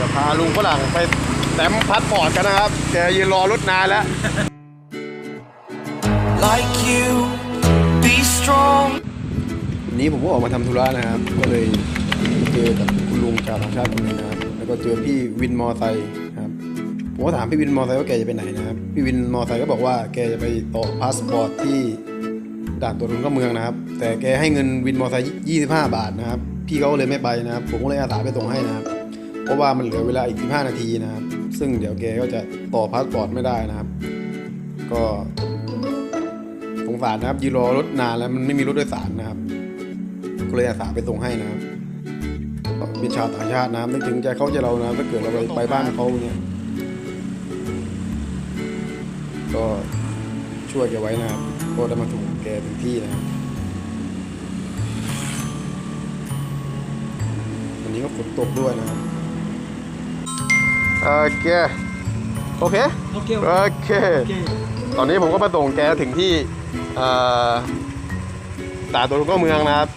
จะพาลุงฝรั่งไปแต้มพัดปอร์ตกันนะครับ แกยืนรอรถนานแล้ว like you. Be strong. วันนี้ผมก็ออกมาทำธุระนะครับ ก็เลยเจอกับคุณลุงชาวต่างชาติคนหนึงนะครับ แล้วก็เจอพี่วินมอไซค์ครับผมก็ถามพี่วินมอไซค์ว่าแกจะไปไหนนะครับ พี่วินมอไซค์ก็บอกว่าแกจะไปต่อพาสปอร์ตที่ด่านตรวจคนเข้าเมืองนะครับ แต่แกให้เงินวินมอไซค์25 บาทนะครับ พี่เขาก็เลยไม่ไปนะครับ ผมก็เลยอาสาไปส่งให้นะครับเพ ราะว่ามันเหลือเวลาอีก 15 นาทีนะครับ ซึ่งเดี๋ยวแกก็จะต่อพาสปอร์ตไม่ได้นะครับ ก็สงสารนะครับยืนรอรถนานแล้วมันไม่มีรถโดยสารนะครับก็เลยอาสาไปส่งให้นะครับเป็นชาวต่างชาตินะครับนึกถึงใจเขาใจเรานะถ้าเกิดเราไปไปบ้านเขาเนี่ย ก็ช่วยแกไว้นะครับก็ได้มาถูกแกถึงที่นะครับวันนี้ก็ฝนตกด้วยนะครับ โอเคโอเค โอเค โอเค ตอนนี้ผมก็มาส่งแกถึงที่เอ่อด่านตรวจคนเข้าเมืองนะครับ